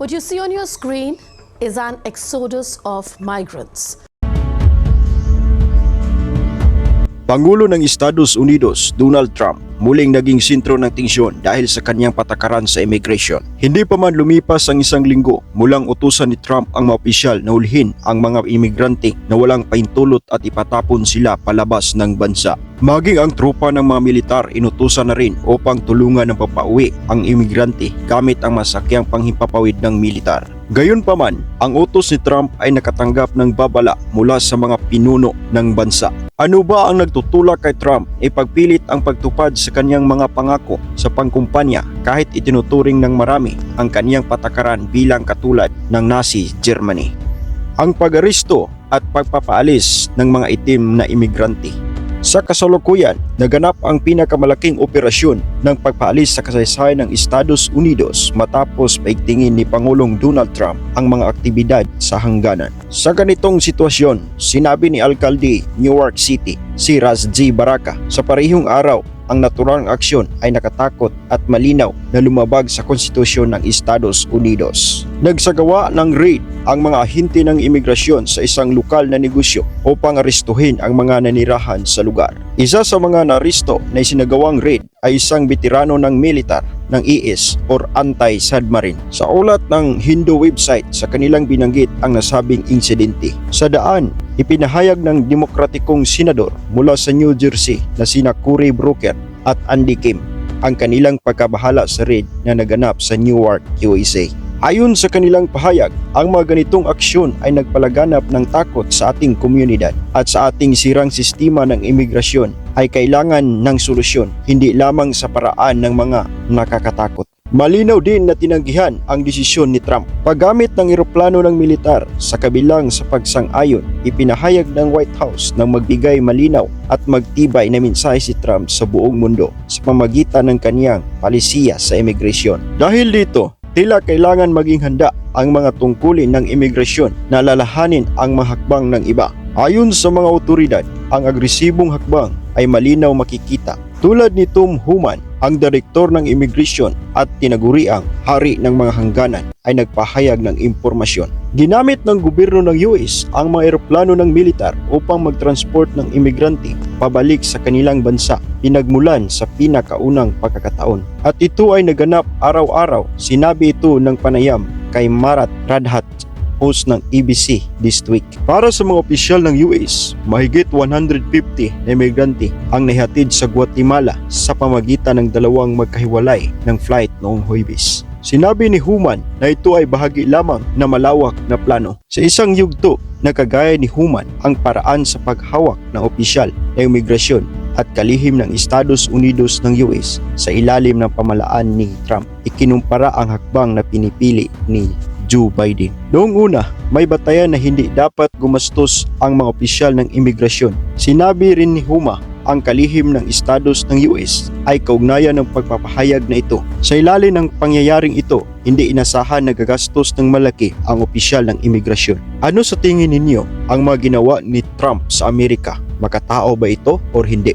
What you see on your screen is an exodus of migrants. Pangulo ng Estados Unidos, Donald Trump, muling naging sentro ng tensyon dahil sa kanyang patakaran sa immigration. Hindi pa man lumipas ang isang linggo mulang utusan ni Trump ang mga opisyal na ulhin ang mga imigrante na walang paintulot at ipatapon sila palabas ng bansa. Maging ang tropa ng mga militar inutusan na rin upang tulungan ng papauwi ang imigrante gamit ang masakyang panghimpapawid ng militar. Gayunpaman, ang utos ni Trump ay nakatanggap ng babala mula sa mga pinuno ng bansa. Ano ba ang nagtutulak kay Trump ipagpilit ang pagtupad sa kanyang mga pangako sa pangkumpanya kahit itinuturing ng marami ang kanyang patakaran bilang katulad ng Nazi Germany? Ang pag-aristo at pagpapaalis ng mga itim na imigrante. Sa kasalukuyan, naganap ang pinakamalaking operasyon ng pagpaalis sa kasaysayan ng Estados Unidos matapos paigtingin ni Pangulong Donald Trump ang mga aktibidad sa hangganan. Sa ganitong sitwasyon, sinabi ni Alkalde Newark City si Raz G. Baraka sa parehong araw ang naturang aksyon ay nakatakot at malinaw na lumabag sa konstitusyon ng Estados Unidos. Nagsagawa ng raid ang mga ahente ng imigrasyon sa isang lokal na negosyo upang arestuhin ang mga nanirahan sa lugar. Isa sa mga naristo na isinagawang raid ay isang veterano ng militar ng ES or anti-submarine. Sa ulat ng Hindu website sa kanilang binanggit ang nasabing insidente. Sa daan, ipinahayag ng demokratikong senador mula sa New Jersey na sina Cory Booker at Andy Kim ang kanilang pagkabahala sa raid na naganap sa Newark, USA. Ayon sa kanilang pahayag, ang mga ganitong aksyon ay nagpalaganap ng takot sa ating komunidad at sa ating sirang sistema ng imigrasyon ay kailangan ng solusyon, hindi lamang sa paraan ng mga nakakatakot. Malinaw din na tinanggihan ang desisyon ni Trump. Paggamit ng eroplano ng militar sa kabilang sa pagsang-ayon, ipinahayag ng White House na magbigay malinaw at magtibay na mensahe si Trump sa buong mundo sa pamagitan ng kaniyang palisiya sa imigrasyon. Dahil dito, tila kailangan maging handa ang mga tungkulin ng imigrasyon na lalahanin ang mga hakbang ng iba. Ayon sa mga otoridad, ang agresibong hakbang ay malinaw makikita. Tulad ni Tom Human, ang direktor ng immigration at tinaguriang hari ng mga hangganan ay nagpahayag ng impormasyon. Ginamit ng gobyerno ng US ang mga eroplano ng militar upang magtransport ng imigrante pabalik sa kanilang bansa pinagmulan sa pinakaunang pagkakataon. At ito ay naganap araw-araw. Sinabi ito ng panayam kay Marat Radhat host ng EBC this week. Para sa mga opisyal ng US, mahigit 150 na emigrante ang nahihatid sa Guatemala sa pamagitan ng dalawang magkahiwalay ng flight noong Huwebes. Sinabi ni Human na ito ay bahagi lamang na malawak na plano. Sa isang yugto na kagaya ni Human ang paraan sa paghawak ng opisyal na imigrasyon at kalihim ng Estados Unidos ng US sa ilalim ng pamalaan ni Trump. Ikinumpara ang hakbang na pinipili ni Joe Biden. Noong una, may batayan na hindi dapat gumastos ang mga opisyal ng imigrasyon. Sinabi rin ni Huma ang kalihim ng estados ng US ay kaugnayan ng pagpapahayag na ito. Sa ilalim ng pangyayaring ito, hindi inasahan na gagastos ng malaki ang opisyal ng imigrasyon. Ano sa tingin ninyo ang mga ginawa ni Trump sa Amerika? Makatao ba ito or hindi?